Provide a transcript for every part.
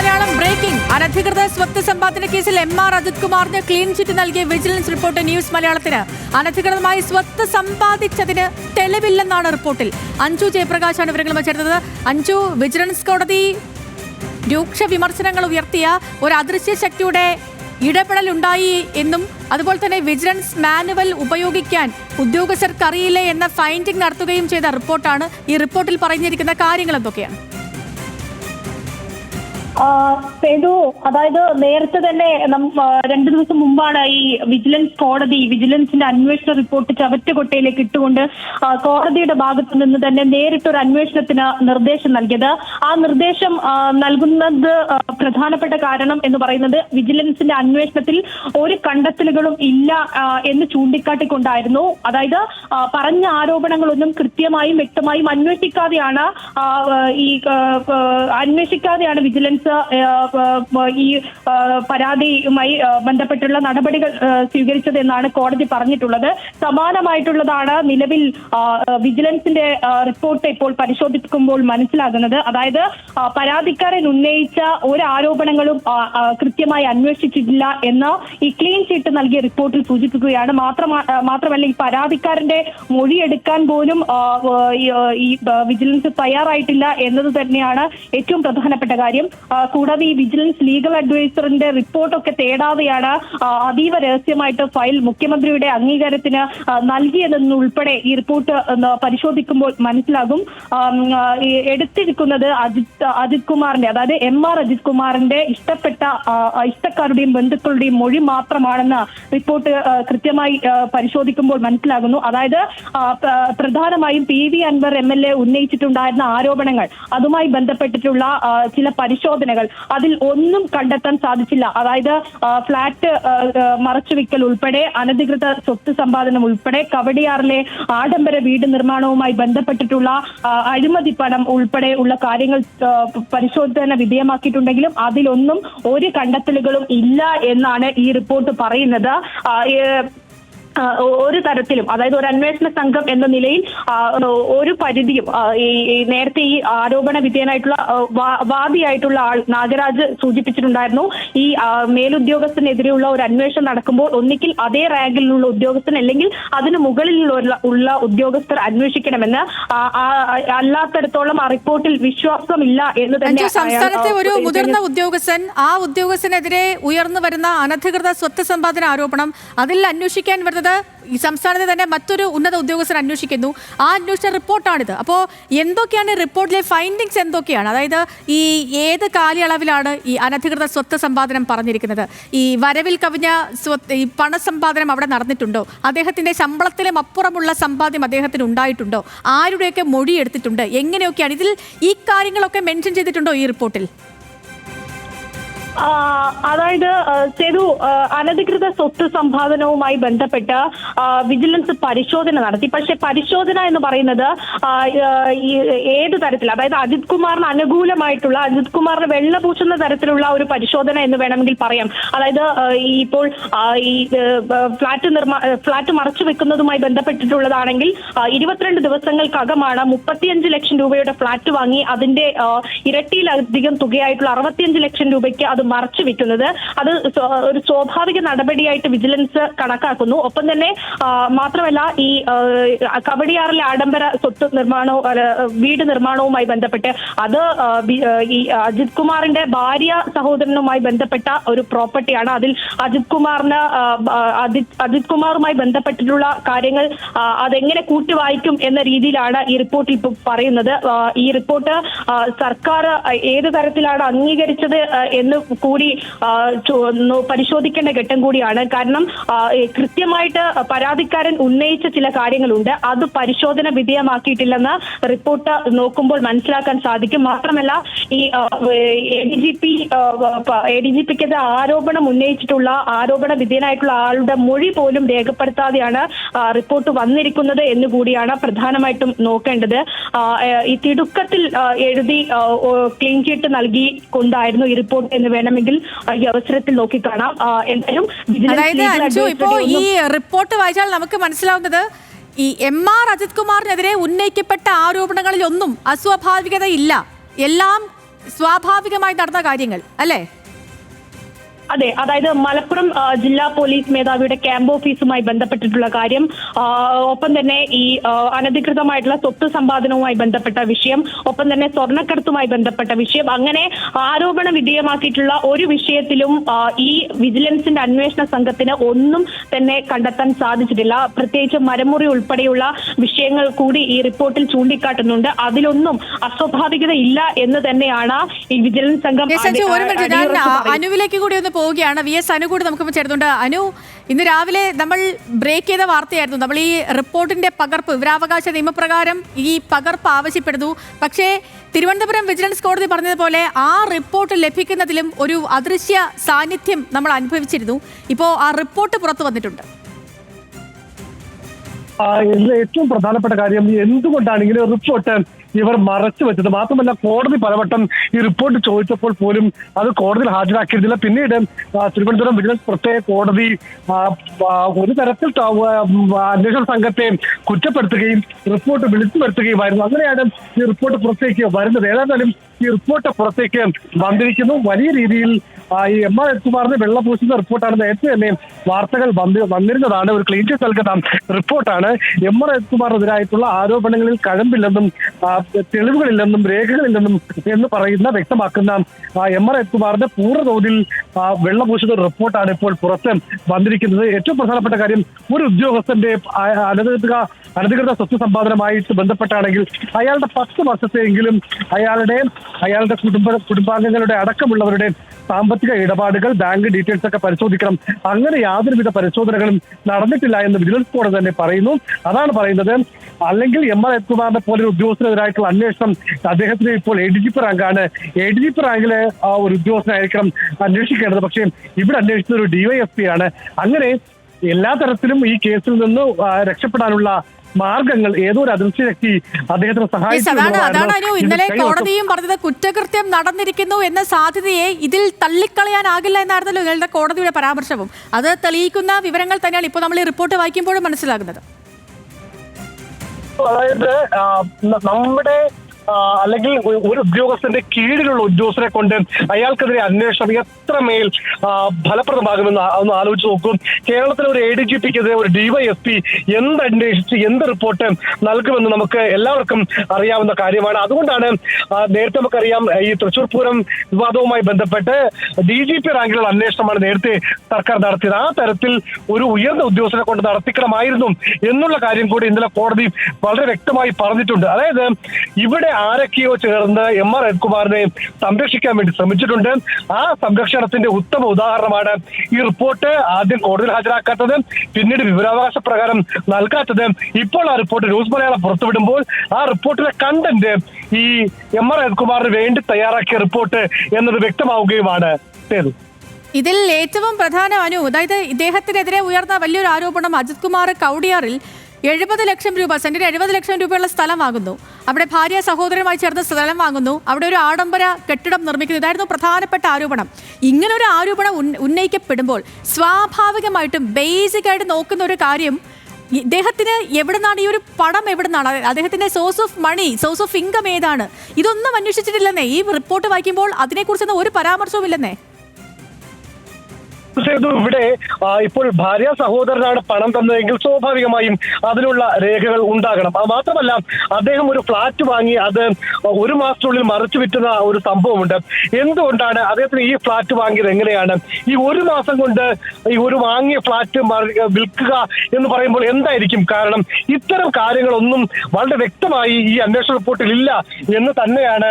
Malayalam breaking. അനധികൃത സ്വത്ത് സമ്പാദന കേസിൽ എം ആർ അജിത് കുമാറിന് ക്ലീൻ ചിറ്റ് നൽകിയ വിജിലൻസ് റിപ്പോർട്ട് ന്യൂസ് മലയാളത്തിന്. അനധികൃതമായി സ്വത്ത് സമ്പാദിച്ചതിന് തെളിവില്ലെന്നാണ് റിപ്പോർട്ടിൽ. അഞ്ജു ജയപ്രകാശാണ് വിവരങ്ങൾ ചേർത്തത്. അഞ്ജു വിജിലൻസ് കോടതി രൂക്ഷ വിമർശനങ്ങൾ ഉയർത്തിയ ഒരു അദൃശ്യ ശക്തിയുടെ ഇടപെടൽ ഉണ്ടായി എന്നും അതുപോലെ തന്നെ വിജിലൻസ് മാനുവൽ ഉപയോഗിക്കാൻ ഉദ്യോഗസ്ഥർക്ക് അറിയില്ലേ എന്ന ഫൈൻഡിംഗ് നടത്തുകയും ചെയ്ത റിപ്പോർട്ടാണ് ഈ റിപ്പോർട്ടിൽ പറഞ്ഞിരിക്കുന്ന കാര്യങ്ങൾ എന്തൊക്കെയാണ്? സേതു അതായത് നേരത്തെ തന്നെ രണ്ടു ദിവസം മുമ്പാണ് ഈ വിജിലൻസ് കോടതി വിജിലൻസിന്റെ അന്വേഷണ റിപ്പോർട്ട് ചവറ്റുകൊട്ടയിലേക്ക് ഇട്ടുകൊണ്ട് കോടതിയുടെ ഭാഗത്തു നിന്ന് തന്നെ നേരിട്ടൊരു അന്വേഷണത്തിന് നിർദ്ദേശം നൽകിയത്. ആ നിർദ്ദേശം നൽകുന്നത് പ്രധാനപ്പെട്ട കാരണം എന്ന് പറയുന്നത് വിജിലൻസിന്റെ അന്വേഷണത്തിൽ ഒരു കണ്ടെത്തലുകളും ഇല്ല എന്ന് ചൂണ്ടിക്കാട്ടിക്കൊണ്ടായിരുന്നു. അതായത് പറഞ്ഞ ആരോപണങ്ങളൊന്നും കൃത്യമായും വ്യക്തമായും അന്വേഷിക്കാതെയാണ് ഈ അന്വേഷിക്കാതെയാണ് വിജിലൻസ് ഈ പരാതിയുമായി ബന്ധപ്പെട്ടുള്ള നടപടികൾ സ്വീകരിച്ചതെന്നാണ് കോടതി പറഞ്ഞിട്ടുള്ളത്. സമാനമായിട്ടുള്ളതാണ് നിലവിൽ വിജിലൻസിന്റെ റിപ്പോർട്ട് ഇപ്പോൾ പരിശോധിക്കുമ്പോൾ മനസ്സിലാകുന്നത്. അതായത് പരാതിക്കാരൻ ഉന്നയിച്ച ഒരു ആരോപണങ്ങളും കൃത്യമായി അന്വേഷിച്ചിട്ടില്ല എന്ന് ഈ ക്ലീൻ ചീട്ട് നൽകിയ റിപ്പോർട്ടിൽ സൂചിപ്പിക്കുകയാണ്. മാത്രമല്ല ഈ പരാതിക്കാരന്റെ മൊഴിയെടുക്കാൻ പോലും ഈ, വിജിലൻസ് തയ്യാറായിട്ടില്ല എന്നത് തന്നെയാണ് ഏറ്റവും പ്രധാനപ്പെട്ട കാര്യം. കൂടാതെ ഈ വിജിലൻസ് ലീഗൽ അഡ്വൈസറിന്റെ റിപ്പോർട്ടൊക്കെ തേടാതെയാണ് അതീവ രഹസ്യമായിട്ട് ഫയൽ മുഖ്യമന്ത്രിയുടെ അംഗീകാരത്തിന് നൽകിയതെന്നുൾപ്പെടെ ഈ റിപ്പോർട്ട് പരിശോധിക്കുമ്പോൾ മനസ്സിലാകും. എടുത്തിരിക്കുന്നത് അജിത് അജിത് കുമാറിന്റെ അതായത് എം ആർ അജിത് കുമാറിന്റെ ഇഷ്ടപ്പെട്ട ഇഷ്ടക്കാരുടെയും ബന്ധുക്കളുടെയും മൊഴി മാത്രമാണെന്ന് റിപ്പോർട്ട് കൃത്യമായി പരിശോധിക്കുമ്പോൾ മനസ്സിലാകുന്നു. അതായത് പ്രധാനമായും P V Anvar M L A ഉന്നയിച്ചിട്ടുണ്ടായിരുന്ന ആരോപണങ്ങൾ അതുമായി ബന്ധപ്പെട്ടിട്ടുള്ള ചില ചില പരിശോധനകൾ അതിൽ ഒന്നും കണ്ടെത്താൻ സാധിച്ചില്ല. അതായത് ഫ്ളാറ്റ് മറച്ചുവെക്കൽ ഉൾപ്പെടെ അനധികൃത സ്വത്ത് സമ്പാദനം ഉൾപ്പെടെ കവടിയാറിലെ ആഡംബര വീട് നിർമ്മാണവുമായി ബന്ധപ്പെട്ടിട്ടുള്ള അഴിമതി പണം ഉൾപ്പെടെ ഉള്ള കാര്യങ്ങൾ പരിശോധന വിധേയമാക്കിയിട്ടുണ്ടെങ്കിലും അതിലൊന്നും ഒരു കണ്ടെത്തലുകളും ഇല്ല എന്നാണ് ഈ റിപ്പോർട്ട് പറയുന്നത്. ഒരു തരത്തിലും അതായത് ഒരു അന്വേഷണ സംഘം എന്ന നിലയിൽ ഒരു പരിധിയും ഈ നേരത്തെ ഈ ആരോപണ വിധേയനായിട്ടുള്ള വാദിയായിട്ടുള്ള ആൾ നാഗരാജ് സൂചിപ്പിച്ചിട്ടുണ്ടായിരുന്നു. ഈ മേലുദ്യോഗസ്ഥനെതിരെയുള്ള ഒരു അന്വേഷണം നടക്കുമ്പോൾ ഒന്നിക്കിൽ അതേ റാങ്കിലുള്ള ഉദ്യോഗസ്ഥൻ അല്ലെങ്കിൽ അതിന് മുകളിലുള്ള ഉള്ള ഉദ്യോഗസ്ഥർ അന്വേഷിക്കണമെന്ന് അല്ലാത്തടത്തോളം ആ റിപ്പോർട്ടിൽ വിശ്വാസമില്ല എന്ന് തന്നെ സംസ്ഥാനത്തെ ഒരു മുതിർന്ന ഉദ്യോഗസ്ഥൻ ആ ഉദ്യോഗസ്ഥനെതിരെ ഉയർന്നു വരുന്ന അനധികൃത സ്വത്ത് സമ്പാദന ആരോപണം അതിൽ അന്വേഷിക്കാൻ വരുന്നത് ഈ സംസ്ഥാനത്തെ തന്നെ മറ്റൊരു ഉന്നത ഉദ്യോഗസ്ഥർ അന്വേഷിക്കുന്നു. ആ അന്വേഷണ റിപ്പോർട്ടാണിത്. അപ്പോൾ എന്തൊക്കെയാണ് റിപ്പോർട്ടിലെ ഫൈൻഡിങ്സ് എന്തൊക്കെയാണ്? അതായത് ഈ ഏത് കാലയളവിലാണ് ഈ അനധികൃത സ്വത്ത് സമ്പാദനം പറഞ്ഞിരിക്കുന്നത്? ഈ വരവിൽ കവിഞ്ഞ സ്വത്ത് ഈ പണസമ്പാദനം അവിടെ നടന്നിട്ടുണ്ടോ? അദ്ദേഹത്തിന്റെ ശമ്പളത്തിലും അപ്പുറമുള്ള സമ്പാദ്യം അദ്ദേഹത്തിന് ഉണ്ടായിട്ടുണ്ടോ? ആരുടെയൊക്കെ മൊഴി എടുത്തിട്ടുണ്ട് എങ്ങനെയൊക്കെയാണ്? ഇതിൽ ഈ കാര്യങ്ങളൊക്കെ മെൻഷൻ ചെയ്തിട്ടുണ്ടോ ഈ റിപ്പോർട്ടിൽ? അതായത് ചെറു അനധികൃത സ്വത്ത് സമ്പാദനവുമായി ബന്ധപ്പെട്ട് വിജിലൻസ് പരിശോധന നടത്തി. പക്ഷെ പരിശോധന എന്ന് പറയുന്നത് ഏത് തരത്തിൽ അതായത് അജിത് കുമാറിന് അനുകൂലമായിട്ടുള്ള അജിത് കുമാറിന് വെള്ളപൂശുന്ന തരത്തിലുള്ള ഒരു പരിശോധന എന്ന് വേണമെങ്കിൽ പറയാം. അതായത് ഇപ്പോൾ ഈ ഫ്ളാറ്റ് നിർമ്മാ ഫ്ളാറ്റ് മറച്ചു വെക്കുന്നതുമായി ബന്ധപ്പെട്ടിട്ടുള്ളതാണെങ്കിൽ ഇരുപത്തിരണ്ട് ദിവസങ്ങൾക്കകമാണ് മുപ്പത്തിയഞ്ച് ലക്ഷം രൂപയുടെ ഫ്ളാറ്റ് വാങ്ങി അതിന്റെ ഇരട്ടിയിലധികം തുകയായിട്ടുള്ള അറുപത്തിയഞ്ച് ലക്ഷം രൂപയ്ക്ക് അത് മറച്ചു വെക്കുന്നത്. അത് ഒരു സ്വാഭാവിക നടപടിയായിട്ട് വിജിലൻസ് കണക്കാക്കുന്നു. ഒപ്പം തന്നെ മാത്രമല്ല ഈ കവടിയാറിലെ ആഡംബര സ്വത്ത് നിർമ്മാണവും വീട് നിർമ്മാണവുമായി ബന്ധപ്പെട്ട് അത് ഈ അജിത് കുമാറിന്റെ ഭാര്യ സഹോദരനുമായി ബന്ധപ്പെട്ട ഒരു പ്രോപ്പർട്ടിയാണ്. അതിൽ അജിത് കുമാറിന് അജിത് കുമാറുമായി ബന്ധപ്പെട്ടിട്ടുള്ള കാര്യങ്ങൾ അതെങ്ങനെ കൂട്ടി വായിക്കും എന്ന രീതിയിലാണ് ഈ റിപ്പോർട്ടിൽ പറയുന്നത്. ഈ റിപ്പോർട്ട് സർക്കാർ ഏത് തരത്തിലാണ് അംഗീകരിച്ചത് എന്ന് കൂടി പരിശോധിക്കേണ്ട ഘട്ടം കൂടിയാണ്. കാരണം കൃത്യമായിട്ട് പരാതിക്കാരൻ ഉന്നയിച്ച ചില കാര്യങ്ങളുണ്ട്. അത് പരിശോധന വിധേയമാക്കിയിട്ടില്ലെന്ന് റിപ്പോർട്ട് നോക്കുമ്പോൾ മനസ്സിലാക്കാൻ സാധിക്കും. മാത്രമല്ല ഈ A D G P A D G പിക്കെതിരെ ആരോപണം ഉന്നയിച്ചിട്ടുള്ള ആരോപണ വിധേയനായിട്ടുള്ള ആളുടെ മൊഴി പോലും രേഖപ്പെടുത്താതെയാണ് റിപ്പോർട്ട് വന്നിരിക്കുന്നത് എന്ന് കൂടിയാണ് പ്രധാനമായിട്ടും നോക്കേണ്ടത്. ഈ തിടുക്കത്തിൽ എഴുതി ക്ലീൻ ചീട്ട് നൽകി കൊണ്ടായിരുന്നു ഈ റിപ്പോർട്ട് എന്ന് വേണമെങ്കിൽ ഈ അവസരത്തിൽ നോക്കിക്കാണാം കാണാം. എന്തായാലും അതായത് ഇപ്പോ ഈ റിപ്പോർട്ട് വായിച്ചാൽ നമുക്ക് മനസ്സിലാവുന്നത് ഈ എം ആർ അജിത് കുമാറിനെതിരെ ഉന്നയിക്കപ്പെട്ട ആരോപണങ്ങളിൽ ഒന്നും അസ്വാഭാവികതയില്ല. എല്ലാം സ്വാഭാവികമായി നടന്ന കാര്യങ്ങൾ അല്ലേ? അതെ അതായത് മലപ്പുറം ജില്ലാ പോലീസ് മേധാവിയുടെ ക്യാമ്പ് ഓഫീസുമായി ബന്ധപ്പെട്ടിട്ടുള്ള കാര്യം ഒപ്പം തന്നെ ഈ അനധികൃതമായിട്ടുള്ള സ്വത്ത് സമ്പാദനവുമായി ബന്ധപ്പെട്ട വിഷയം ഒപ്പം തന്നെ സ്വർണക്കടത്തുമായി ബന്ധപ്പെട്ട വിഷയം അങ്ങനെ ആരോപണ വിധേയമാക്കിയിട്ടുള്ള ഒരു വിഷയത്തിലും ഈ വിജിലൻസിന്റെ അന്വേഷണ സംഘത്തിന് ഒന്നും തന്നെ കണ്ടെത്താൻ സാധിച്ചിട്ടില്ല. പ്രത്യേകിച്ച് മരമുറി ഉൾപ്പെടെയുള്ള വിഷയങ്ങൾ കൂടി ഈ റിപ്പോർട്ടിൽ ചൂണ്ടിക്കാട്ടുന്നുണ്ട്. അതിലൊന്നും അസ്വാഭാവികത ഇല്ല എന്ന് തന്നെയാണ് ഈ വിജിലൻസ് സംഘം. അനുവിലേക്ക് കൂടി ഒന്ന് പോവുകയാണ്. വി എസ് അനു കൂടി നമുക്കിപ്പോൾ ചേർന്നുണ്ട് അനു ഇന്ന് രാവിലെ നമ്മൾ ബ്രേക്ക് ചെയ്ത വാർത്തയായിരുന്നു. നമ്മൾ ഈ റിപ്പോർട്ടിന്റെ പകർപ്പ് വിവരാവകാശ നിയമപ്രകാരം ഈ പകർപ്പ് ആവശ്യപ്പെടുന്നു. പക്ഷേ തിരുവനന്തപുരം വിജിലൻസ് കോടതി പറഞ്ഞതുപോലെ ആ റിപ്പോർട്ട് ലഭിക്കുന്നതിലും ഒരു അദൃശ്യ സാന്നിധ്യം നമ്മൾ അനുഭവിച്ചിരുന്നു. ഇപ്പോൾ ആ റിപ്പോർട്ട് പുറത്തു വന്നിട്ടുണ്ട്. ഏറ്റവും പ്രധാനപ്പെട്ട കാര്യം എന്തുകൊണ്ടാണ് ഇങ്ങനെ റിപ്പോർട്ട് ഇവർ മറച്ചു വെച്ചത്. മാത്രമല്ല കോടതി പലവട്ടം ഈ റിപ്പോർട്ട് ചോദിച്ചപ്പോൾ പോലും അത് കോടതിയിൽ ഹാജരാക്കിയിരുന്നില്ല. പിന്നീട് തിരുവനന്തപുരം വിജിലൻസ് പ്രത്യേക കോടതി ഒരു തരത്തിൽ അന്വേഷണ സംഘത്തെ കുറ്റപ്പെടുത്തുകയും റിപ്പോർട്ട് വിളിച്ചു വരുത്തുകയുമായിരുന്നു അങ്ങനെയാണ് ഈ റിപ്പോർട്ട് പുറത്തേക്ക് വരുന്നത്. ഏതായാലും ഈ റിപ്പോർട്ട് പുറത്തേക്ക് വന്നിരിക്കുന്നു. വലിയ രീതിയിൽ ഈ എം ആർ എത്തുമാറിന് വെള്ളപൂശുന്ന റിപ്പോർട്ടാണ് നേരത്തെ തന്നെ വാർത്തകൾ വന്നിരുന്നതാണ്. ഒരു ക്ലീൻ ചിറ്റ് നൽകുന്ന റിപ്പോർട്ടാണ്. എം ആർ എത്തുമാറിനെതിരായിട്ടുള്ള ആരോപണങ്ങളിൽ കഴമ്പില്ലെന്നും തെളിവുകളില്ലെന്നും രേഖകളില്ലെന്നും എന്ന് പറയുന്ന വ്യക്തമാക്കുന്ന എം ആർ എത്തുമാറിന്റെ പൂർണതോതിൽ തോതിൽ വെള്ളപൂശുന്ന റിപ്പോർട്ടാണ് ഇപ്പോൾ പുറത്ത് വന്നിരിക്കുന്നത്. ഏറ്റവും പ്രധാനപ്പെട്ട കാര്യം ഒരു ഉദ്യോഗസ്ഥന്റെ അനധികൃത അനധികൃത സ്വത്ത് സമ്പാദനമായിട്ട് ബന്ധപ്പെട്ടാണെങ്കിൽ അയാളുടെ പത്ത് വർഷത്തെയെങ്കിലും അയാളുടെ അയാളുടെ കുടുംബ കുടുംബാംഗങ്ങളുടെ അടക്കമുള്ളവരുടെ സാമ്പത്തിക ഇടപാടുകൾ ബാങ്ക് ഡീറ്റെയിൽസ് ഒക്കെ പരിശോധിക്കണം. അങ്ങനെ യാതൊരുവിധ പരിശോധനകളും നടന്നിട്ടില്ല എന്ന് വിജിലൻസ് കോടതി തന്നെ പറയുന്നു. അതാണ് പറയുന്നത്. അല്ലെങ്കിൽ എം ആർ എത്തുമാറിനെ പോലെ ഒരു ഉദ്യോഗസ്ഥനെതിരായിട്ടുള്ള അന്വേഷണം അദ്ദേഹത്തിന് ഇപ്പോൾ എ ഡി ജി പി റാങ്കാണ് എ ഡി ജി പി റാങ്കിലെ ആ ഒരു ഉദ്യോഗസ്ഥനായിരിക്കണം അന്വേഷിക്കേണ്ടത്. പക്ഷേ ഇവിടെ അന്വേഷിച്ചത് ഒരു ഡിവൈഎസ്പി ആണ്. അങ്ങനെ എല്ലാ തരത്തിലും ഈ കേസിൽ നിന്ന് രക്ഷപ്പെടാനുള്ള മാർഗങ്ങൾ ഏതോ ഒരു വ്യക്തി ശക്തി അദ്ദേഹത്തിന് സഹായിച്ചു ഇന്നലെ കോടതിയും പറഞ്ഞത് കുറ്റകൃത്യം നടന്നിരിക്കുന്നു എന്ന സാധ്യതയെ ഇതിൽ തള്ളിക്കളയാനാകില്ല എന്നായിരുന്നല്ലോ നിങ്ങളുടെ കോടതിയുടെ പരാമർശവും. അത് തെളിയിക്കുന്ന വിവരങ്ങൾ തന്നെയാണ് ഇപ്പോൾ നമ്മൾ ഈ റിപ്പോർട്ട് വായിക്കുമ്പോഴും മനസ്സിലാകുന്നത്. അതായത് നമ്മുടെ അല്ലെങ്കിൽ ഒരു ഉദ്യോഗസ്ഥന്റെ കീഴിലുള്ള ഉദ്യോഗസ്ഥരെ കൊണ്ട് അയാൾക്കെതിരെ അന്വേഷണം എത്രമേൽ ഫലപ്രദമാകുമെന്ന് ഒന്ന് ആലോചിച്ച് നോക്കും. കേരളത്തിലെ ഒരു എ ഡി ജി പിക്കെതിരെ ഒരു ഡിവൈഎസ്പി എന്ത് അന്വേഷിച്ച് എന്ത് റിപ്പോർട്ട് നൽകുമെന്ന് നമുക്ക് എല്ലാവർക്കും അറിയാവുന്ന കാര്യമാണ്. അതുകൊണ്ടാണ് നേരത്തെ നമുക്കറിയാം ഈ തൃശൂർ പൂരം വിവാദവുമായി ബന്ധപ്പെട്ട് ഡി ജി പി റാങ്കിലുള്ള അന്വേഷണമാണ് നേരത്തെ സർക്കാർ നടത്തിയത്. ആ തരത്തിൽ ഒരു ഉയർന്ന ഉദ്യോഗസ്ഥനെ കൊണ്ട് നടത്തിക്കണമായിരുന്നു എന്നുള്ള കാര്യം കൂടി ഇന്നലെ കോടതി വളരെ വ്യക്തമായി പറഞ്ഞിട്ടുണ്ട്. അതായത് ഇവിടെ ആരൊക്കെയോ ചേർന്ന് എം ആർ രവികുമാറിനെ സംരക്ഷിക്കാൻ വേണ്ടി ശ്രമിച്ചിട്ടുണ്ട്. ആ സംരക്ഷണത്തിന്റെ ഉത്തമ ഉദാഹരണമാണ് ഈ റിപ്പോർട്ട് ആദ്യം കോടതിയിൽ ഹാജരാക്കാത്തത് പിന്നീട് വിവരാവകാശ പ്രകാരം നൽകാത്തത്. ഇപ്പോൾ ആ റിപ്പോർട്ട് ന്യൂസ് മലയാളം പുറത്തുവിടുമ്പോൾ ആ റിപ്പോർട്ടിലെ കണ്ടന്റ് ഈ എം ആർ രവികുമാറിന് വേണ്ടി തയ്യാറാക്കിയ റിപ്പോർട്ട് എന്നത് വ്യക്തമാവുകയുമാണ്. ഇതിൽ ഏറ്റവും പ്രധാന അനു അതായത് ഇദ്ദേഹത്തിനെതിരെ ഉയർന്ന വലിയൊരു ആരോപണം അജിത് കുമാർ കൗടിയാറിൽ എഴുപത് ലക്ഷം രൂപ സെന്റിന് എഴുപത് ലക്ഷം രൂപയുള്ള സ്ഥലം വാങ്ങുന്നു. അവിടെ ഭാര്യ സഹോദരനുമായി ചേർന്ന് സ്ഥലം വാങ്ങുന്നു. അവിടെ ഒരു ആഡംബര കെട്ടിടം നിർമ്മിക്കുന്നു. ഇതായിരുന്നു പ്രധാനപ്പെട്ട ആരോപണം. ഇങ്ങനെ ഒരു ആരോപണം ഉന്ന- ഉന്നയിക്കപ്പെടുമ്പോൾ സ്വാഭാവികമായിട്ടും ബേസിക്കായിട്ട് നോക്കുന്ന ഒരു കാര്യം ഇദ്ദേഹത്തിന് എവിടുന്നാണ് ഈ ഒരു പണം എവിടുന്നാണ്? അതായത് അദ്ദേഹത്തിന്റെ source of money source of income ഏതാണ്? ഇതൊന്നും അന്വേഷിച്ചിട്ടില്ലെന്നേ. ഈ റിപ്പോർട്ട് വായിക്കുമ്പോൾ അതിനെക്കുറിച്ചൊന്നും ഒരു പരാമർശവും ഇല്ലെന്നേ സേതു ഇവിടെ ഇപ്പോൾ ഭാര്യ സഹോദരനാണ് പണം തന്നതെങ്കിൽ സ്വാഭാവികമായും അതിനുള്ള രേഖകൾ ഉണ്ടാകണം. മാത്രമല്ല അദ്ദേഹം ഒരു ഫ്ളാറ്റ് വാങ്ങി അത് ഒരു മാസത്തിനുള്ളിൽ മറിച്ചു വിറ്റുന്ന ഒരു സംഭവമുണ്ട്. എന്തുകൊണ്ടാണ് അദ്ദേഹത്തിന് ഈ ഫ്ളാറ്റ് വാങ്ങിയത് എങ്ങനെയാണ്? ഈ ഒരു മാസം കൊണ്ട് ഈ ഒരു വാങ്ങിയ ഫ്ളാറ്റ് വിൽക്കുക എന്ന് പറയുമ്പോൾ എന്തായിരിക്കും കാരണം? ഇത്തരം കാര്യങ്ങളൊന്നും വളരെ വ്യക്തമായി ഈ അന്വേഷണ റിപ്പോർട്ടിൽ ഇല്ല എന്ന് തന്നെയാണ്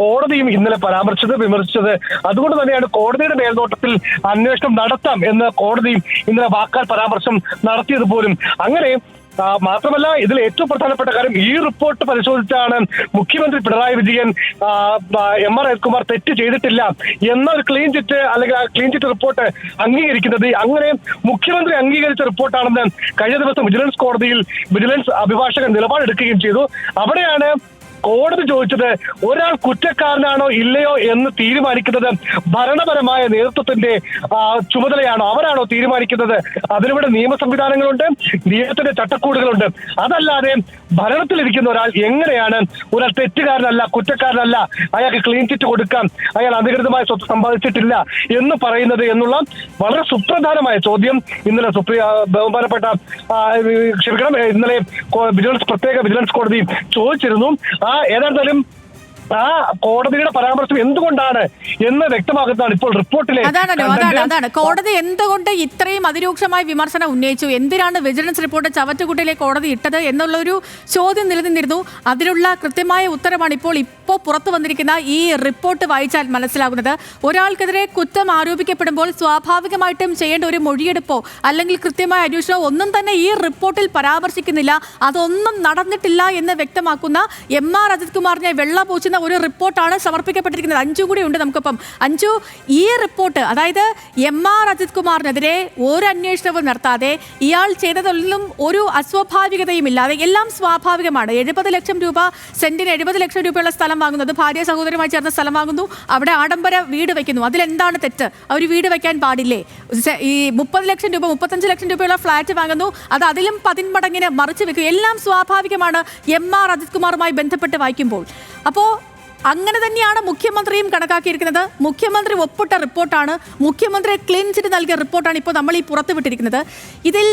കോടതിയും ഇന്നലെ പരാമർശിച്ചത് വിമർശിച്ചത്. അതുകൊണ്ട് തന്നെയാണ് കോടതിയുടെ മേൽനോട്ടത്തിൽ അന്വേഷണം നടത്താം എന്ന് കോടതിയും ഇന്നലെ വാക്കാൽ പരാമർശം നടത്തിയത് പോലും. അങ്ങനെ മാത്രമല്ല ഇതിൽ ഏറ്റവും പ്രധാനപ്പെട്ട കാര്യം ഈ റിപ്പോർട്ട് പരിശോധിച്ചാണ് മുഖ്യമന്ത്രി പിണറായി വിജയൻ എം ആർ രവികുമാർ തെറ്റ് ചെയ്തിട്ടില്ല എന്ന ഒരു ക്ലീൻ ചിറ്റ് അല്ലെങ്കിൽ ആ ക്ലീൻ ചിറ്റ് റിപ്പോർട്ട് അംഗീകരിക്കുന്നത്. അങ്ങനെ മുഖ്യമന്ത്രി അംഗീകരിച്ച റിപ്പോർട്ടാണെന്ന് കഴിഞ്ഞ ദിവസം വിജിലൻസ് കോടതിയിൽ വിജിലൻസ് അഭിഭാഷകൻ നിലപാടെടുക്കുകയും ചെയ്തു. അവിടെയാണ് കോടതി ചോദിച്ചത് ഒരാൾ കുറ്റക്കാരനാണോ ഇല്ലയോ എന്ന് തീരുമാനിക്കുന്നത് ഭരണപരമായ നേതൃത്വത്തിന്റെ ചുമതലയാണോ? അവരാണോ തീരുമാനിക്കുന്നത്? അതിനിവിടെ നിയമ സംവിധാനങ്ങളുണ്ട് നിയമത്തിന്റെ ചട്ടക്കൂടുകളുണ്ട്. അതല്ലാതെ ഭരണത്തിലിരിക്കുന്ന ഒരാൾ എങ്ങനെയാണ് ഒരാൾ തെറ്റുകാരനല്ല കുറ്റക്കാരനല്ല അയാൾക്ക് ക്ലീൻ ചിറ്റ് കൊടുക്കാം അയാൾ അധികൃതമായ സ്വത്ത് സമ്പാദിച്ചിട്ടില്ല എന്ന് പറയുന്നത് എന്നുള്ള വളരെ സുപ്രധാനമായ ചോദ്യം ഇന്നലെ സുപ്രീം ബഹുമാനപ്പെട്ട ക്ഷമിക്കണം ഇന്നലെ വിജിലൻസ് പ്രത്യേക വിജിലൻസ് കോടതി ചോദിച്ചിരുന്നു. ആ ഏതാണ്ടാലും ആ കോടതിയുടെ പരാമർശം എന്തുകൊണ്ടാണ് എന്ന് വ്യക്തമാക്കുന്നതാണ് ഇപ്പോൾ റിപ്പോർട്ടിലെ അതാണല്ലോ അതാണ് അതാണ്. കോടതി എന്തുകൊണ്ട് ഇത്രയും അതിരൂക്ഷമായ വിമർശനം ഉന്നയിച്ചു? എന്തിനാണ് വിജിലൻസ് റിപ്പോർട്ട് ചവറ്റുകുട്ടിയിലെ കോടതി ഇട്ടത് എന്നുള്ള ഒരു ചോദ്യം നിലനിന്നിരുന്നു. അതിനുള്ള കൃത്യമായ ഉത്തരമാണ് ഇപ്പോൾ ഇപ്പോൾ പുറത്തു വന്നിരിക്കുന്ന ഈ റിപ്പോർട്ട് വായിച്ചാൽ മനസ്സിലാകുന്നത് ഒരാൾക്കെതിരെ കുറ്റം ആരോപിക്കപ്പെടുമ്പോൾ സ്വാഭാവികമായിട്ടും ചെയ്യേണ്ട ഒരു മൊഴിയെടുപ്പോ അല്ലെങ്കിൽ കൃത്യമായ അന്വേഷണമോ ഒന്നും തന്നെ ഈ റിപ്പോർട്ടിൽ പരാമർശിക്കുന്നില്ല. അതൊന്നും നടന്നിട്ടില്ല എന്ന് വ്യക്തമാക്കുന്ന എം ആർ അജിത് കുമാറിനെ വെള്ള പൂച്ചുന്ന ഒരു റിപ്പോർട്ടാണ് സമർപ്പിക്കപ്പെട്ടിരിക്കുന്നത്. അഞ്ചു കൂടി ഉണ്ട് നമുക്കിപ്പം. അഞ്ചു ഈ റിപ്പോർട്ട് അതായത് എം ആർ അജിത് കുമാറിനെതിരെ ഒരു അന്വേഷണവും നടത്താതെ ഇയാൾ ചെയ്തതൊന്നും ഒരു അസ്വാഭാവികതയും ഇല്ലാതെ എല്ലാം സ്വാഭാവികമാണ്. എഴുപത് ലക്ഷം രൂപ സെന്റിന് എഴുപത് ലക്ഷം രൂപയുള്ള സ്ഥലം വാങ്ങുന്നത് ഭാര്യ സഹോദരമായി ചേർന്ന സ്ഥലം വാങ്ങുന്നു അവിടെ ആഡംബര വീട് വെക്കുന്നു. അതിലെന്താണ് തെറ്റ്? അവർ വീട് വെക്കാൻ പാടില്ലേ? ഈ മുപ്പത് ലക്ഷം രൂപ മുപ്പത്തഞ്ച് ലക്ഷം രൂപയുള്ള ഫ്ലാറ്റ് വാങ്ങുന്നു. അത് അതിലും പതിന്മടങ്ങിന് മറിച്ച് വെക്കും എല്ലാം സ്വാഭാവികമാണ്. എം ആർ അജിത് കുമാറുമായി ബന്ധപ്പെട്ട് വായിക്കുമ്പോൾ. അപ്പോൾ അങ്ങനെ തന്നെയാണ് മുഖ്യമന്ത്രിയും കണക്കാക്കിയിരിക്കുന്നത്. മുഖ്യമന്ത്രി ഒപ്പിട്ട റിപ്പോർട്ടാണ്. മുഖ്യമന്ത്രി ക്ലീൻ ചിറ്റ് നൽകിയ റിപ്പോർട്ടാണ് ഇപ്പോൾ നമ്മൾ ഈ പുറത്തുവിട്ടിരിക്കുന്നത് ഇതിൽ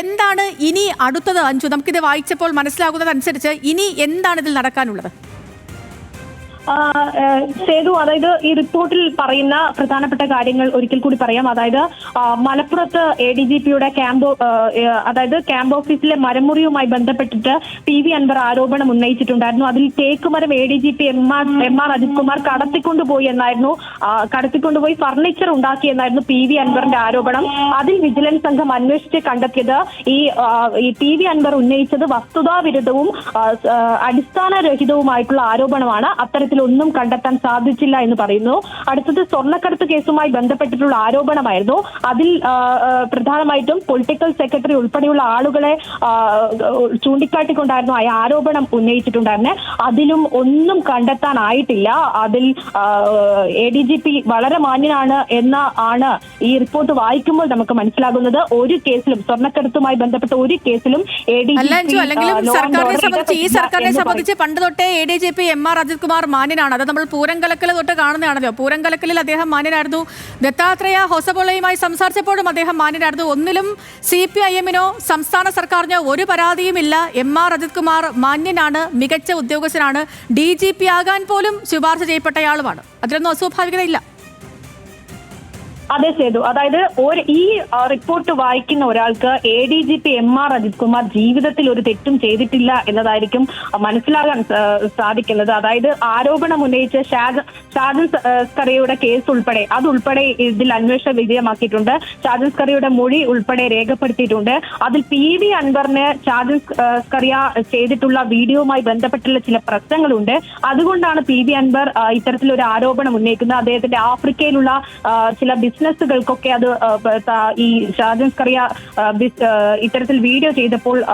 എന്താണ് ഇനി അടുത്തത് അഞ്ചു നമുക്കിത് വായിച്ചപ്പോൾ മനസ്സിലാകുന്നത് അനുസരിച്ച് ഇനി എന്താണ് ഇതിൽ നടക്കാനുള്ളത്? സേതു അതായത് ഈ റിപ്പോർട്ടിൽ പറയുന്ന പ്രധാനപ്പെട്ട കാര്യങ്ങൾ ഒരിക്കൽ കൂടി പറയാം. അതായത് മലപ്പുറത്ത് എ ഡി ജി പിയുടെ ക്യാമ്പ് അതായത് ക്യാമ്പ് ഓഫീസിലെ മരമുറിയുമായി ബന്ധപ്പെട്ടിട്ട് പി വി അൻവർ ആരോപണം ഉന്നയിച്ചിട്ടുണ്ടായിരുന്നു. അതിൽ തേക്കുമരം A D G P M R M R Ajith Kumar കടത്തിക്കൊണ്ടുപോയി എന്നായിരുന്നു. കടത്തിക്കൊണ്ടുപോയി ഫർണിച്ചർ ഉണ്ടാക്കി എന്നായിരുന്നു പി വി അൻവറിന്റെ ആരോപണം. അതിൽ വിജിലൻസ് സംഘം അന്വേഷിച്ച് കണ്ടെത്തിയത് ഈ പി വി അൻവർ ഉന്നയിച്ചത് വസ്തുതാവിരുദ്ധവും അടിസ്ഥാനരഹിതവുമായിട്ടുള്ള ആരോപണമാണ്. അടിസ്ഥാനരഹിതവുമായിട്ടുള്ള ആരോപണമാണ് ഒന്നും കണ്ടെത്താൻ സാധിച്ചില്ല എന്ന് പറയുന്നു. അടുത്തത് സ്വർണക്കടത്ത് കേസുമായി ബന്ധപ്പെട്ടിട്ടുള്ള ആരോപണമായിരുന്നു. അതിൽ പ്രധാനമായിട്ടും പൊളിറ്റിക്കൽ സെക്രട്ടറി ഉൾപ്പെടെയുള്ള ആളുകളെ ചൂണ്ടിക്കാട്ടിക്കൊണ്ടായിരുന്നു ആ ആരോപണം ഉന്നയിച്ചിട്ടുണ്ടായിരുന്നെ. അതിലും ഒന്നും കണ്ടെത്താനായിട്ടില്ല. അതിൽ എ ഡി ജി പി വളരെ മാന്യനാണ് എന്ന ആണ് ഈ റിപ്പോർട്ട് വായിക്കുമ്പോൾ നമുക്ക് മനസ്സിലാകുന്നത്. ഒരു കേസിലും സ്വർണക്കടത്തുമായി ബന്ധപ്പെട്ട ഒരു കേസിലും എ ഡി ജി പി സർക്കാരിനെ സംബന്ധിച്ച് ഈ സർക്കാരിനെ സംബന്ധിച്ച് പണ്ട് തൊട്ടേ A D G P M R Ajith Kumar മാന്യനാണ്. അത് നമ്മൾ പൂരം കലക്കൽ തൊട്ട് കാണുന്നതാണല്ലോ. പൂരം കലക്കലിൽ അദ്ദേഹം മാന്യനായിരുന്നു. ദത്താത്രേയ ഹൊസബോളയുമായി സംസാരിച്ചപ്പോഴും അദ്ദേഹം മാന്യനായിരുന്നു. ഒന്നിലും സി പി ഐ എമ്മിനോ സംസ്ഥാന സർക്കാരിനോ ഒരു പരാതിയുമില്ല. എം ആർ അജിത് കുമാർ മാന്യനാണ് മികച്ച ഉദ്യോഗസ്ഥനാണ്. ഡി ജി പി ആകാൻ പോലും ശുപാർശ ചെയ്യപ്പെട്ടയാളുമാണ്. അതിലൊന്നും അസ്വാഭാവികതയില്ല. അതെ സേതു. അതായത് ഒരു ഈ റിപ്പോർട്ട് വായിക്കുന്ന ഒരാൾക്ക് A D G P M R Ajith Kumar ജീവിതത്തിൽ ഒരു തെറ്റും ചെയ്തിട്ടില്ല എന്നതായിരിക്കും മനസ്സിലാകാൻ സാധിക്കുന്നത്. അതായത് ആരോപണം ഉന്നയിച്ച ഷാജ ഷാജൻ സ്കറിയുടെ കേസ് ഉൾപ്പെടെ അതുൾപ്പെടെ ഇതിൽ അന്വേഷണ വിധേയമാക്കിയിട്ടുണ്ട് ഷാജൻ സ്കറിയുടെ മൊഴി ഉൾപ്പെടെ രേഖപ്പെടുത്തിയിട്ടുണ്ട്. അതിൽ പി വി അൻവറിന് ഷാജൻ സ്കറിയ ചെയ്തിട്ടുള്ള വീഡിയോയുമായി ബന്ധപ്പെട്ടുള്ള ചില പ്രശ്നങ്ങളുണ്ട്. അതുകൊണ്ടാണ് പി വി അൻവർ ഇത്തരത്തിലൊരു ആരോപണം ഉന്നയിക്കുന്നത്. അദ്ദേഹത്തിന്റെ ആഫ്രിക്കയിലുള്ള ചില ബിസിനസ്സുകൾക്കൊക്കെ അത് ഈ ഷാജൻ സ്കറിയ ആ, ബിസ്- ആ, ഇത്തരത്തിൽ വീഡിയോ ചെയ്തപ്പോൾ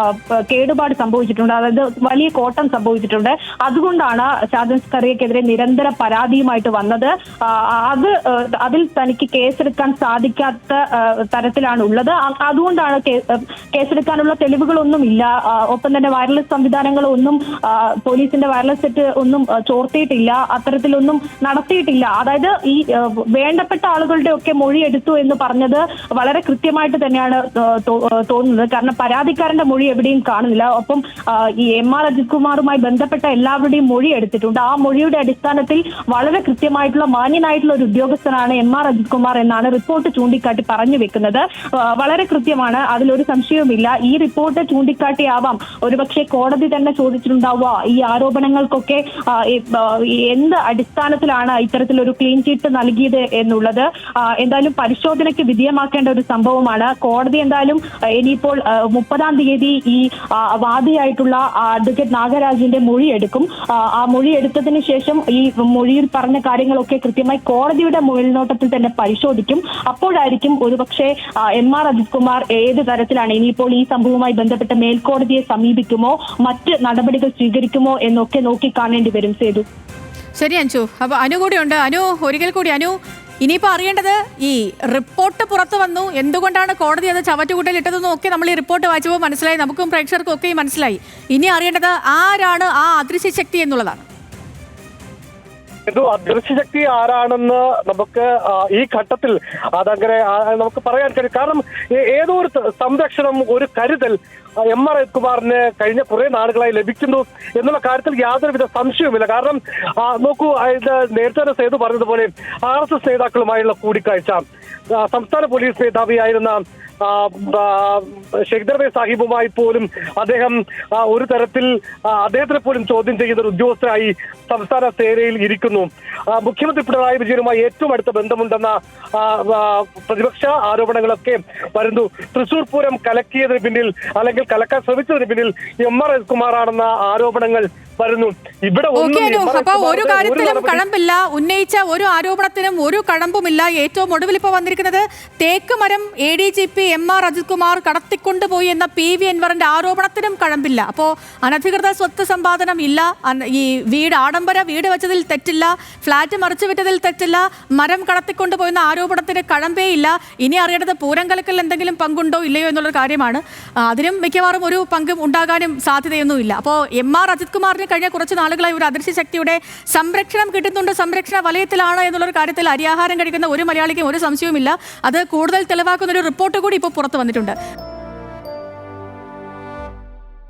കേടുപാട് സംഭവിച്ചിട്ടുണ്ട്. അതായത് വലിയ കോട്ടം സംഭവിച്ചിട്ടുണ്ട്. അതുകൊണ്ടാണ് ഷാജൻ സ്കറിയക്കെതിരെ നിരന്തര പരാതിയുമായിട്ട് വന്നത്. അത് അതിൽ തനിക്ക് കേസെടുക്കാൻ സാധിക്കാത്ത തരത്തിലാണ് ഉള്ളത് അതുകൊണ്ടാണ് കേസെടുക്കാനുള്ള തെളിവുകളൊന്നും ഇല്ല ഒപ്പം തന്നെ വയർലെസ് സംവിധാനങ്ങളൊന്നും പോലീസിന്റെ വയർലെസ് സെറ്റ് ഒന്നും ചോർത്തിയിട്ടില്ല. അത്തരത്തിലൊന്നും നടത്തിയിട്ടില്ല. അതായത് ഈ വേണ്ടപ്പെട്ട ആളുകളുടെ ഒക്കെ മൊഴി എടുത്തു എന്ന് പറഞ്ഞത് വളരെ കൃത്യമായിട്ട് തന്നെയാണ് തോന്നുന്നത്. കാരണം പരാതിക്കാരന്റെ മൊഴി എവിടെയും കാണുന്നില്ല. ഒപ്പം ഈ എം ആർ അജിത് കുമാറുമായി ബന്ധപ്പെട്ട എല്ലാവരുടെയും മൊഴി എടുത്തിട്ടുണ്ട്. ആ മൊഴിയുടെ അടിസ്ഥാനത്തിൽ വളരെ കൃത്യമായിട്ടുള്ള മാന്യനായിട്ടുള്ള ഒരു ഉദ്യോഗസ്ഥനാണ് എം ആർ അജിത് കുമാർ എന്നാണ് റിപ്പോർട്ട് ചൂണ്ടിക്കാട്ടി പറഞ്ഞു വെക്കുന്നത്. വളരെ കൃത്യമാണ്. അതിലൊരു സംശയവുമില്ല. ഈ റിപ്പോർട്ട് ചൂണ്ടിക്കാട്ടിയാവാം. ഒരുപക്ഷെ കോടതി തന്നെ ചോദിച്ചിട്ടുണ്ടാവുക ഈ ആരോപണങ്ങൾക്കൊക്കെ എന്ത് അടിസ്ഥാനത്തിലാണ് ഇത്തരത്തിലൊരു ക്ലീൻ ചീറ്റ് നൽകിയത് എന്നുള്ളത്. എന്തായാലും പരിശോധനയ്ക്ക് വിധേയമാക്കേണ്ട ഒരു സംഭവമാണ്. കോടതി എന്തായാലും ഇനിയിപ്പോൾ മുപ്പതാം തീയതി ഈ വാദിയായിട്ടുള്ള അഡ്വക്കേറ്റ് നാഗരാജിന്റെ മൊഴി എടുക്കും. ആ, മൊഴി എടുത്തതിന് ശേഷം ഈ മൊഴിയിൽ പറഞ്ഞ കാര്യങ്ങളൊക്കെ കൃത്യമായി കോടതിയുടെ മേൽനോട്ടത്തിൽ തന്നെ പരിശോധിക്കും. അപ്പോഴായിരിക്കും ഒരുപക്ഷെ എം ആർ അജിത് കുമാർ ഏത് തരത്തിലാണ് ഇനിയിപ്പോൾ ഈ സംഭവവുമായി ബന്ധപ്പെട്ട് മേൽക്കോടതിയെ സമീപിക്കുമോ മറ്റ് നടപടികൾ സ്വീകരിക്കുമോ എന്നൊക്കെ നോക്കി കാണേണ്ടി വരും സേതു. ശരി അഞ്ചു. അപ്പൊ അനു ഉണ്ട് അനു ഒരിക്കൽ കൂടി അനു ഇനിയിപ്പോ അറിയേണ്ടത് ഈ റിപ്പോർട്ട് പുറത്തു വന്നു. എന്തുകൊണ്ടാണ് കോടതി അത് ചവറ്റുകൂട്ടയിലിട്ടതെന്നും ഒക്കെ നമ്മൾ ഈ റിപ്പോർട്ട് വായിച്ചപ്പോൾ മനസ്സിലായി. നമുക്കും പ്രേക്ഷകർക്കും ഒക്കെ മനസ്സിലായി. ഇനി അറിയേണ്ടത് ആരാണ് ആ അദൃശ്യ ശക്തി എന്നുള്ളതാണ്. ഇത് അദൃശ്യശക്തി ആരാണെന്ന് നമുക്ക് ഈ ഘട്ടത്തിൽ അതങ്ങനെ നമുക്ക് പറയാൻ കഴിയും. കാരണം ഏതോ ഒരു സംരക്ഷണം ഒരു കരുതൽ എം ആർ കുമാറിന് കഴിഞ്ഞ കുറെ നാളുകളായി ലഭിക്കുന്നു എന്നുള്ള കാര്യത്തിൽ യാതൊരുവിധ സംശയവുമില്ല. കാരണം നോക്കൂ നേരത്തെ തന്നെ സേതു പറഞ്ഞതുപോലെ ആർ എസ് എസ് നേതാക്കളുമായുള്ള കൂടിക്കാഴ്ച സംസ്ഥാന പോലീസ് മേധാവിയായിരുന്ന ആ, സാഹിബുമായി പോലും അദ്ദേഹം ഒരു തരത്തിൽ അദ്ദേഹത്തിനെ പോലും ചോദ്യം ചെയ്യുന്ന ഒരു ഉദ്യോഗസ്ഥരായി സംസ്ഥാന സേനയിൽ ഇരിക്കുന്നു. മുഖ്യമന്ത്രി പിണറായി വിജയനുമായി ഏറ്റവും അടുത്ത ബന്ധമുണ്ടെന്ന പ്രതിപക്ഷ ആരോപണങ്ങളൊക്കെ വരുന്നു. തൃശൂർ പൂരം കലക്കിയതിന് പിന്നിൽ അല്ലെങ്കിൽ കലക്കാൻ ശ്രമിച്ചതിന് പിന്നിൽ എം ആർ എസ് കുമാറാണെന്ന ആരോപണങ്ങൾ വരുന്നു. ഇവിടെ അപ്പൊ ഒരു കാര്യത്തിലും കഴമ്പില്ല ഉന്നയിച്ച ഒരു ആരോപണത്തിനും ഒരു കഴമ്പുമില്ല ഏറ്റവും ഒടുവിൽ ഇപ്പോൾ വന്നിരിക്കുന്നത് തേക്ക് മരം A D G P M R Ajith Kumar കടത്തിക്കൊണ്ടുപോയി എന്ന പി വി അൻവറിന്റെ ആരോപണത്തിനും കഴമ്പില്ല അപ്പോ അനധികൃത സ്വത്ത് സമ്പാദനം ഇല്ല. ഈ വീട് ആഡംബര വീട് വെച്ചതിൽ തെറ്റില്ല. ഫ്ളാറ്റ് മറിച്ചു വിറ്റതിൽ തെറ്റില്ല. മരം കടത്തിക്കൊണ്ടുപോയെന്ന ആരോപണത്തിന് കഴമ്പേ ഇല്ല. ഇനി അറിയേണ്ടത് പൂരം കലക്കൽ എന്തെങ്കിലും പങ്കുണ്ടോ ഇല്ലയോ എന്നുള്ള കാര്യമാണ്. അതിനും മിക്കവാറും ഒരു പങ്കും ഉണ്ടാകാനും സാധ്യതയൊന്നുമില്ല. അപ്പോൾ എം ആർ അജിത് കുമാറിന് കഴിഞ്ഞ കുറച്ച് നാളുകളായി ഒരു അദൃശ്യ ശക്തിയുടെ സംരക്ഷണം കിട്ടുന്നുണ്ട്. സംരക്ഷണ വലയത്തിലാണ് എന്നുള്ളൊരു കാര്യത്തിൽ അരിയാഹാരം കഴിക്കുന്ന ഒരു മലയാളിക്കും ഒരു സംശയവുമില്ല. അത് കൂടുതൽ തെളിവാക്കുന്ന ഒരു റിപ്പോർട്ട് കൂടി ഇപ്പോൾ പുറത്തു വന്നിട്ടുണ്ട്.